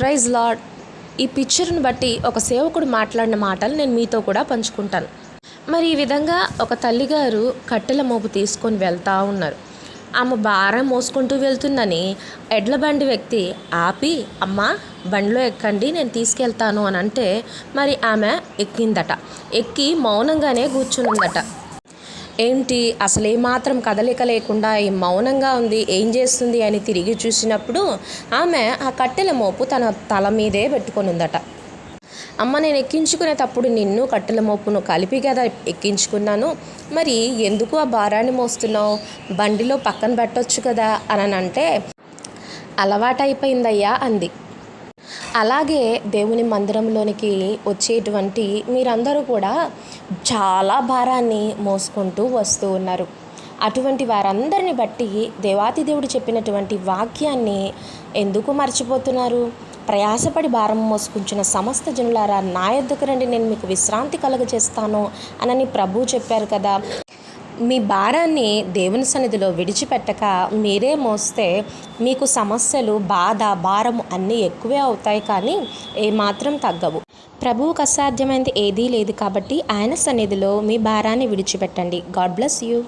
Praise lord ఈ పిక్చర్ని బట్టి ఒక సేవకుడు మాట్లాడిన మాటలు నేను మీతో కూడా పంచుకుంటాను. మరి ఈ విధంగా ఒక తల్లిగారు కట్టెల మోపు తీసుకొని వెళ్తూ ఉన్నారు. ఆమె భారం మోసుకుంటూ వెళ్తుందని ఎడ్ల బండి వ్యక్తి ఆపి అమ్మ బండిలో ఎక్కండి నేను తీసుకెళ్తాను అని అంటే మరి ఆమె ఎక్కిందట. ఎక్కి మౌనంగానే కూర్చునుందట. ఏంటి? అసలే మాత్రం కదలిక లేకుండా ఈ మౌనంగా ఉంది ఏం చేస్తుంది అని తిరిగి చూసినప్పుడు ఆమె ఆ కట్టెల మోపు తన తల మీదే పెట్టుకొని ఉందట అమ్మ నేను ఎక్కించుకునేటప్పుడు నిన్ను కట్టెల మోపును కలిపి కదా ఎక్కించుకున్నాను. మరి ఎందుకు ఆ భారాన్ని మోస్తున్నావు? బండిలో పక్కన పెట్టొచ్చు కదా అని అంటే అలవాటైపోయిందయ్యా అంది. అలాగే దేవుని మందిరంలోనికి వచ్చేటువంటి మీరందరూ కూడా చాలా భారాన్ని మోసుకుంటూ వస్తూ ఉన్నారు. అటువంటి వారందరిని బట్టి దేవాతి దేవుడు చెప్పినటువంటి వాక్యాన్ని ఎందుకు మర్చిపోతున్నారు? ప్రయాసపడి భారం మోసుకుంటున్న సమస్త జనులారా నా ఎద్దుకు రండి నేను మీకు విశ్రాంతి కలుగజేస్తాను అనని ప్రభు చెప్పారు కదా. మీ భారాన్ని దేవుని సన్నిధిలో విడిచిపెట్టక మీరే మోస్తే మీకు సమస్యలు బాధ భారం అన్నీ ఎక్కువే అవుతాయి కానీ ఏమాత్రం తగ్గవు. ప్రభువుకు అసాధ్యమైనది ఏదీ లేదు కాబట్టి ఆయన సన్నిధిలో మీ భారాన్ని విడిచిపెట్టండి. God bless you.